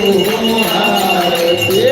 રે